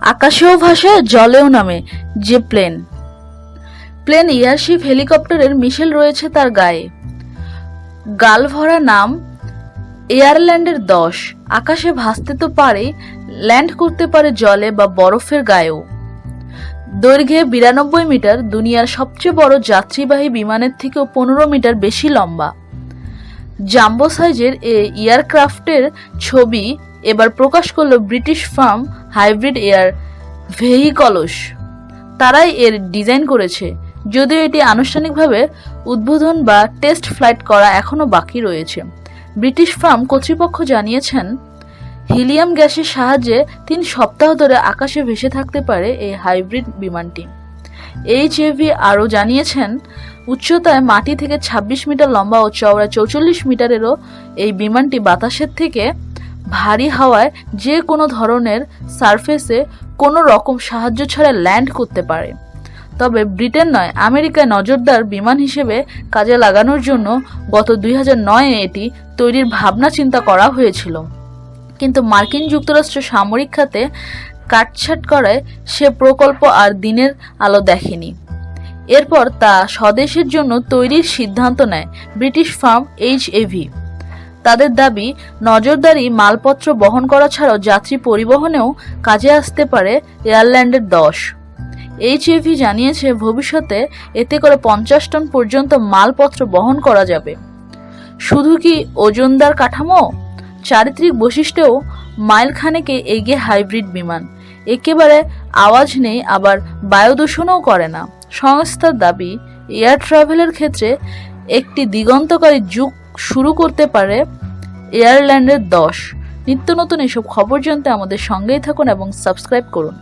আকাশেও ভাসে জলেও নামে, যে প্লেন। প্লেন এয়ারশিপ হেলিকপ্টারের মিশেল রয়েছে তার গায়ে। গাল ভরা নাম, এয়ারল্যান্ডের দশ। আকাশে ভাসতে তো পারে, ল্যান্ড করতে পারে জলে বা বরফের গায়েও। দৈর্ঘ্যে বিরানব্বই মিটার, দুনিয়ার সবচেয়ে বড় যাত্রীবাহী বিমানের থেকেও পনেরো মিটার বেশি লম্বা। জাম্বো সাইজের এই এয়ারক্রাফটের ছবি এবার প্রকাশ করল British firm hybrid air vehicles. তারাই এর ডিজাইন করেছে। যদিও এটি আনুষ্ঠানিকভাবে উদ্বোধন বা টেস্ট ফ্লাইট করা এখনও বাকি রয়েছে। ব্রিটিশ ফার্ম কর্তৃপক্ষ জানিয়েছেন, হিলিয়াম গ্যাসের সাহায্যে তিন সপ্তাহ ধরে আকাশে ভেসে থাকতে পারে এই হাইব্রিড বিমানটি। এইচএভি আরও জানিয়েছেন, উচ্চতায় মাটি থেকে ২৬ মিটার লম্বা ও চওড়া চৌচল্লিশ মিটারেরও এই বিমানটি বাতাসের থেকে ভারী হাওয়ায় যে কোনো ধরনের সারফেসে কোনো রকম সাহায্য ছাড়া ল্যান্ড করতে পারে। তবে ব্রিটেন নয়, আমেরিকায় নজরদার বিমান হিসেবে কাজে লাগানোর জন্য গত দুই নয়ে এটি তৈরির ভাবনা চিন্তা করা হয়েছিল। কিন্তু মার্কিন যুক্তরাষ্ট্র সামরিক খাতে কাটছাট করায় সে প্রকল্প আর দিনের আলো দেখেনি। এরপর তা স্বদেশের জন্য তৈরির সিদ্ধান্ত নেয় ব্রিটিশ ফার্ম এইচ এভি তাদের দাবি, নজরদারি মালপত্র বহন করা ছাড়াও যাত্রী পরিবহনেও কাজে আসতে পারে এয়ারল্যান্ডের দশ। এইচএভি জানিয়েছে, ভবিষ্যতে এতে করে পঞ্চাশ টন পর্যন্ত মালপত্র বহন করা যাবে। শুধু কি ওজনদার কাঠামো? চারিত্রিক বৈশিষ্ট্যেও মাইলখানেকে এগিয়ে হাইব্রিড বিমান। একেবারে আওয়াজ নেই, আবার বায়ু দূষণও করে না। সংস্থার দাবি, এয়ার ট্রাভেলের ক্ষেত্রে একটি দিগন্তকারী যুগ শুরু করতে পারে এয়ারল্যান্ডের দশ। নিত্য নতুন এসব খবর জানতে আমাদের সঙ্গেই থাকুন এবং সাবস্ক্রাইব করুন।